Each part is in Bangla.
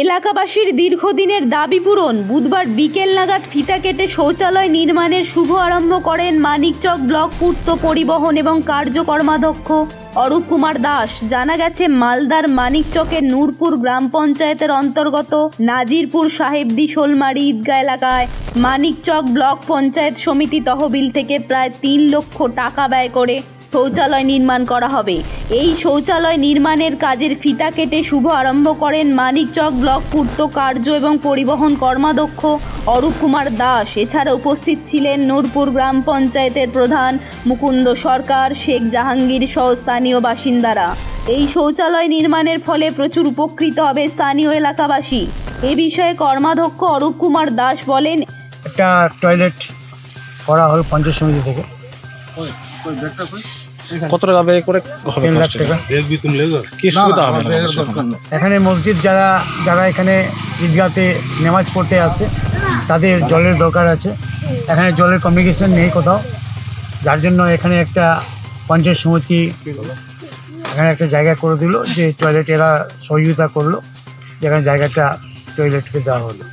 এলাকাবাসীর দীর্ঘদিনের দাবি পূরণ। বুধবার বিকেল নাগাদ ফিতা কেটে শৌচালয় নির্মাণের শুভ আরম্ভ করেন মানিকচক ব্লক পূর্ত পরিবহন এবং কার্যকর্মাধ্যক্ষ অরূপ কুমার দাস। জানা গেছে, মালদার মানিকচকের নূরপুর গ্রাম পঞ্চায়েতের অন্তর্গত নাজিরপুর সাহেবদি শোলমারি ঈদগা এলাকায় মানিকচক ব্লক পঞ্চায়েত সমিতি তহবিল থেকে প্রায় তিন লক্ষ টাকা ব্যয় করে শৌচালয় নির্মাণ করা হবে। এই শৌচালয় নির্মাণের কাজের ফিতা কেটে শুভ আরম্ভ করেন মানিকচক ব্লক পূর্ত কার্য এবং পরিবহন কর্মাধ্যক্ষ অরূপ কুমার দাস। এছাড়া উপস্থিত ছিলেন নূরপুর গ্রাম পঞ্চায়েতের প্রধান মুকুন্দ সরকার, শেখ জাহাঙ্গীর সহ স্থানীয় বাসিন্দারা। এই শৌচালয় নির্মাণের ফলে প্রচুর উপকৃত হবে স্থানীয় এলাকাবাসী। এ বিষয়ে কর্মাধ্যক্ষ অরূপ কুমার দাস বলেন, একটা টয়লেট করা হলো পঞ্চায়েত সমিতি থেকে। কত টাকা ব্যয় করে হবে কি সুবিধা হবে এখানে মসজিদ যারা যারা এখানে ঈদগাতে নামাজ পড়তে আসে তাদের জলের দরকার আছে। এখানে জলের কমিউনিকেশন নেই কোথাও। যার জন্য এখানে একটা পঞ্চায়েত সমিতি এখানে একটা জায়গা করে দিল যে টয়লেট এরা সহযোগিতা করল। যেখানে জায়গাটা টয়লেটকে দেওয়া হলো।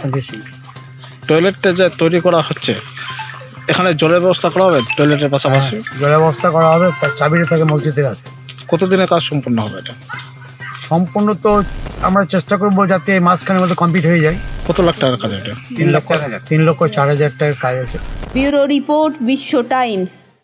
পঞ্চায়েত সমিতি টয়লেটটা যে তৈরি করা হচ্ছে এখানে জলের ব্যবস্থা করা হবে? টয়লেটের পাশাপাশি? জলের ব্যবস্থা করা হবে তার চাবিটা থাকে মসজিদের কাছে কতদিনে কাজ সম্পূর্ণ হবে এটা? সম্পূর্ণ তো আমরা চেষ্টা করব যাতে মাঝখানের মধ্যে কমপ্লিট হয়ে যায়। কত লাখ টাকার কাজ এটা? তিন লক্ষ তিন লক্ষ চার হাজার টাকার কাজ আছে। Bureau report Biswa Times.